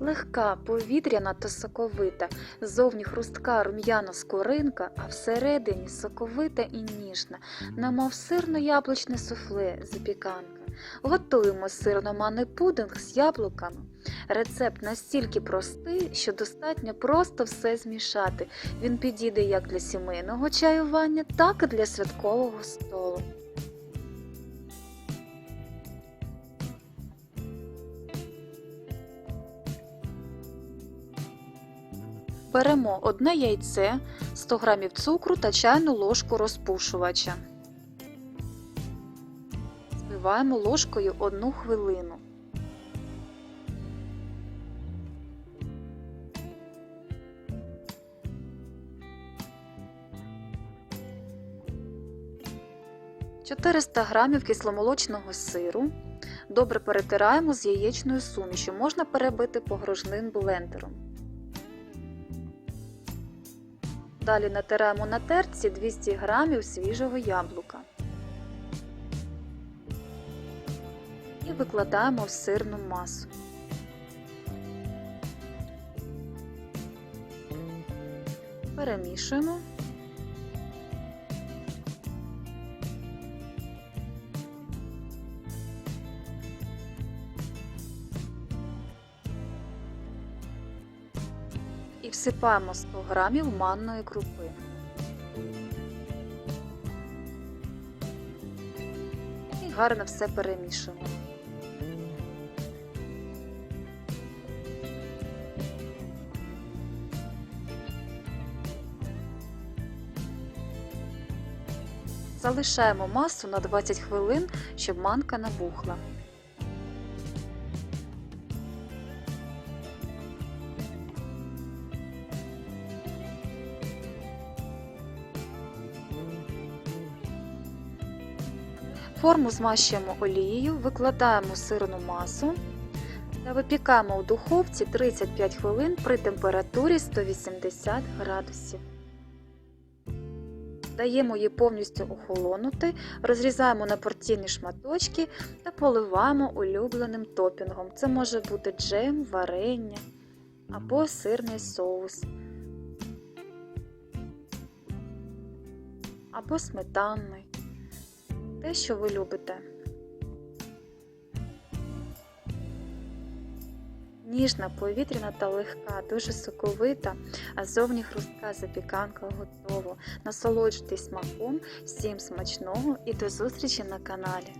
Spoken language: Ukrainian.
Легка, повітряна та соковита, зовні хрустка рум'яна скоринка, а всередині соковита і ніжна, немов сирно-яблучне суфле запіканка. Готуємо сирно-манний пудинг з яблуками. Рецепт настільки простий, що достатньо просто все змішати. Він підійде як для сімейного чаювання, так і для святкового столу. Беремо одне яйце, 100 г цукру та чайну ложку розпушувача. Збиваємо ложкою 1 хвилину. – 400 г кисломолочного сиру. Добре перетираємо з яєчною сумішю. Можна перебити погружним блендером. Далі натираємо на терці 200 г свіжого яблука. І викладаємо в сирну масу. Перемішуємо. Всипаємо 100 г манної крупи. І гарно все перемішуємо. Залишаємо масу на 20 хвилин, щоб манка набухла. Форму змащуємо олією, викладаємо сирну масу та випікаємо у духовці 35 хвилин при температурі 180 градусів. Даємо їй повністю охолонути, розрізаємо на порційні шматочки та поливаємо улюбленим топінгом. Це може бути джем, варення або сирний соус, або сметанний. Те, що ви любите. Ніжна, повітряна та легка, дуже соковита, а зовні хрустка запіканка готова. Насолоджуйтесь смаком, всім смачного і до зустрічі на каналі!